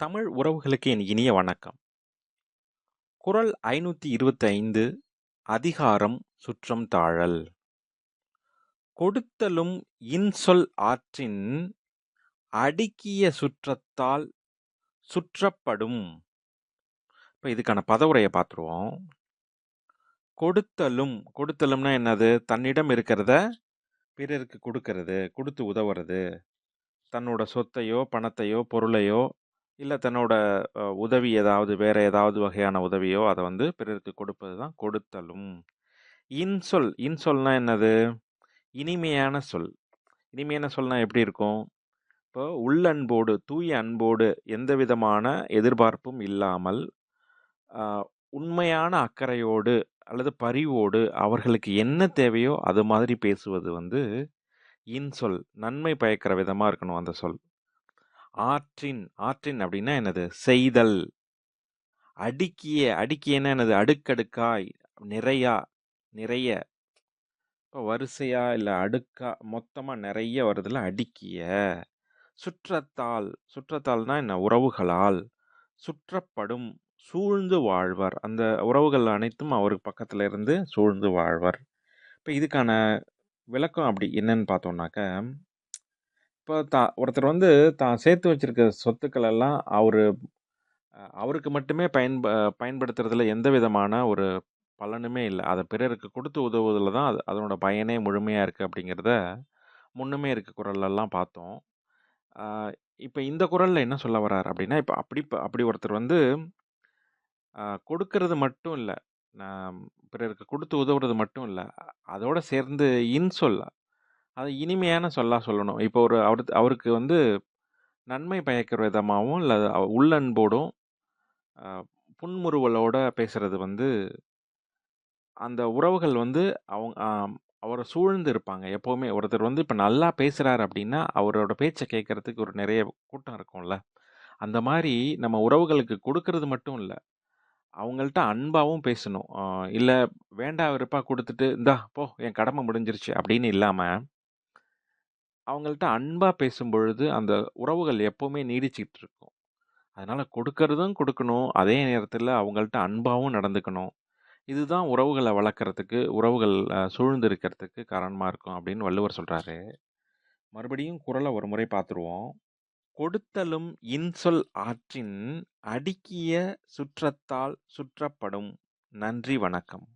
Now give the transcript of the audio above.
தமிழ் உறவுகளுக்கு என் இனிய வணக்கம். குறள் இருபத்தி இருபத்தைந்து அதிகாரம் சுற்றம் தாழல். கொடுத்தலும் இன்சொல் ஆற்றின் அடுக்கிய சுற்றத்தால் சுற்றப்படும். இப்போ இதுக்கான பதவுரையை பார்த்துருவோம். கொடுத்தலும் கொடுத்தலும்னா என்னது? தன்னிடம் இருக்கிறத பிறருக்கு கொடுக்கறது, கொடுத்து உதவுறது. தன்னோட சொத்தையோ, பணத்தையோ, பொருளையோ இல்லை தன்னோட உதவி ஏதாவது வேற ஏதாவது வகையான உதவியோ அதை வந்து பிறருக்கு கொடுப்பது தான் கொடுத்தலும். இன்சொல் இன்சொல்னா என்னது? இனிமையான சொல். இனிமையான சொல்னா எப்படி இருக்கும்? இப்போ உள்ளன்போடு, தூய அன்போடு எந்த விதமான எதிர்பார்ப்பும் இல்லாமல், உண்மையான அக்கறையோடு அல்லது பரிவோடு அவர்களுக்கு என்ன தேவையோ அது மாதிரி பேசுவது வந்து இன்சொல். நன்மை பயக்கிற விதமாக இருக்கணும் அந்த சொல். ஆற்றின் ஆற்றின் அப்படின்னா என்னது? செய்தல். அடுக்கிய அடுக்கியன்னா என்னது? அடுக்கடுக்காய், நிறையா, நிறைய. இப்போ வரிசையா இல்லை அடுக்கா மொத்தமாக நிறைய வருதுல அடுக்கிய. சுற்றத்தால் சுற்றத்தால்னா என்ன? உறவுகளால். சுற்றப்படும் சூழ்ந்து வாழ்வர். அந்த உறவுகள் அனைத்தும் அவருக்கு பக்கத்தில் இருந்து சூழ்ந்து வாழ்வர். இப்போ இதுக்கான விளக்கம் அப்படி என்னன்னு பார்த்தோம்னாக்க, இப்போ தா ஒருத்தர் வந்து தான் சேர்த்து வச்சிருக்க சொத்துக்கள் எல்லாம் அவர் அவருக்கு மட்டுமே பயன்ப பயன்படுத்துறதுல எந்த விதமான ஒரு பலனுமே இல்லை அதை பிறருக்கு கொடுத்து உதவுவதில் தான் அது அதனோட பயனே முழுமையாக இருக்குது அப்படிங்கிறத முன்னுமே இருக்க குறள்லலாம் பார்த்தோம். இப்போ இந்த குரலில் என்ன சொல்ல வரார் அப்படின்னா, இப்போ அப்படி அப்படி ஒருத்தர் வந்து கொடுக்கறது மட்டும் இல்லை நான் பிறருக்கு கொடுத்து உதவுறது மட்டும் இல்லை அதோடு சேர்ந்து இன்சொல் அது இனிமையான சொல்லா சொல்லணும். இப்போ ஒரு அவரு அவருக்கு வந்து நன்மை பயக்கிற விதமாகவும் இல்லை உள்ளன்போடும், புன்முறுவலோட பேசுகிறது வந்து அந்த உறவுகள் வந்து அவங்க அவரை சூழ்ந்து இருப்பாங்க. எப்போவுமே ஒருத்தர் வந்து இப்போ நல்லா பேசுகிறார் அப்படின்னா, அவரோட பேச்சை கேட்கறதுக்கு ஒரு நிறைய கூட்டம் இருக்கும்ல. அந்த மாதிரி நம்ம உறவுகளுக்கு கொடுக்கறது மட்டும் இல்லை அவங்கள்ட்ட அன்பாகவும் பேசணும். இல்லை வேண்டாம் வேண்டா கொடுத்துட்டு "இந்தா போ என் கடமை முடிஞ்சிருச்சு" அப்படின்னு இல்லாமல் அவங்கள்ட்ட பேசும் பேசும்பொழுது, அந்த உறவுகள் எப்போவுமே நீடிச்சிக்கிட்டு இருக்கும். அதனால் கொடுக்கறதும் கொடுக்கணும். அதே நேரத்தில் அவங்கள்ட்ட அன்பாகவும் நடந்துக்கணும். இதுதான் உறவுகளை வளர்க்குறதுக்கு உறவுகள் சூழ்ந்து இருக்கிறதுக்கு காரணமாக இருக்கும் அப்படின்னு வள்ளுவர் சொல்கிறாரு மறுபடியும் குரலை ஒரு முறை பார்த்துருவோம். கொடுத்தலும் இன்சொல் ஆற்றின் அடுக்கிய சுற்றத்தால் சுற்றப்படும். நன்றி, வணக்கம்.